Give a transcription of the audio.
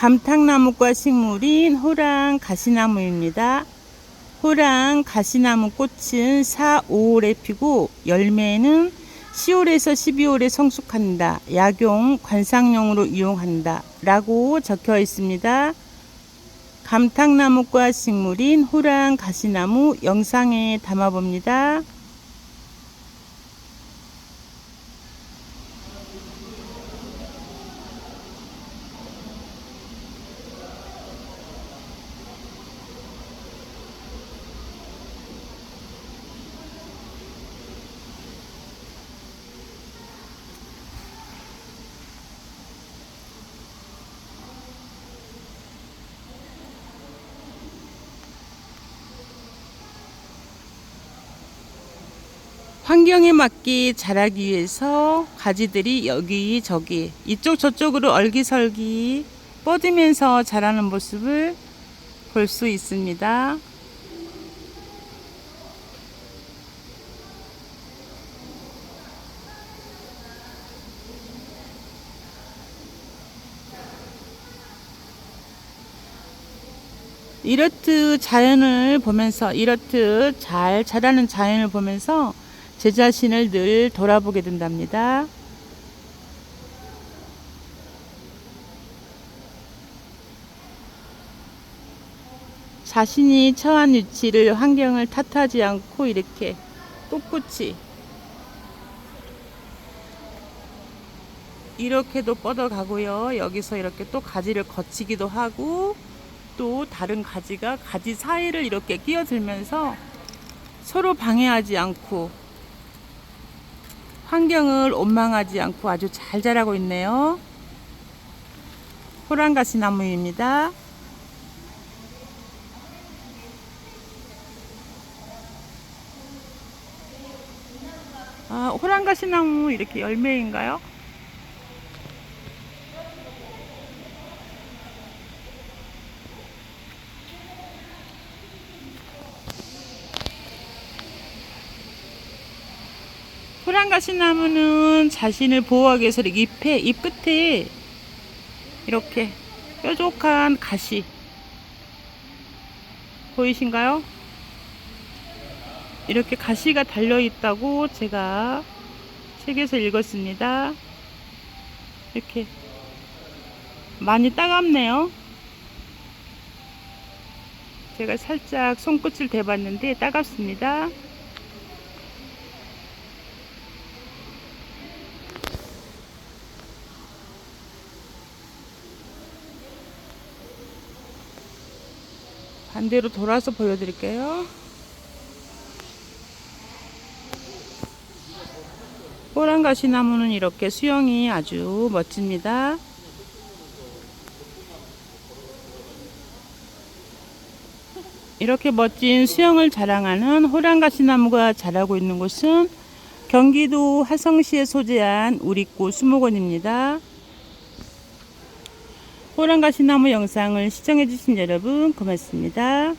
감탕나무과 식물인 호랑 가시나무입니다. 호랑 가시나무 꽃은 4, 5월에 피고 열매는 10월에서 12월에 성숙한다. 약용, 관상용으로 이용한다. 라고 적혀 있습니다. 감탕나무과 식물인 호랑 가시나무 영상에 담아봅니다. 환경에 맞게 자라기 위해서 가지들이 여기 저기 이쪽 저쪽으로 얼기설기 뻗으면서 자라는 모습을 볼 수 있습니다. 이렇듯 자연을 보면서 이렇듯 잘 자라는 자연을 보면서 제 자신을 늘 돌아보게 된답니다. 자신이 처한 위치를 환경을 탓하지 않고 이렇게 꿋꿋이 이렇게도 뻗어가고요. 여기서 이렇게 또 가지를 거치기도 하고 또 다른 가지가 가지 사이를 이렇게 끼어들면서 서로 방해하지 않고 환경을 원망하지 않고 아주 잘 자라고 있네요. 호랑가시 나무입니다. 아, 호랑가시 나무 이렇게 열매인가요? 호랑가시 나무는 자신을 보호하기 위해서 잎에 잎 끝에 이렇게 뾰족한 가시 보이신가요? 이렇게 가시가 달려 있다고 제가 책에서 읽었습니다. 이렇게 많이 따갑네요. 제가 살짝 손끝을 대봤는데 따갑습니다. 반대로 돌아서 보여드릴게요. 호랑 가시 나무는 이렇게 수영이 아주 멋집니다. 이렇게 멋진 수영을 자랑하는 호랑가시 나무가 자라고 있는 곳은 경기도 화성시에 소재한 우리꽃 수목원입니다. 호랑가시 나무 영상을 시청해주신 여러분 고맙습니다.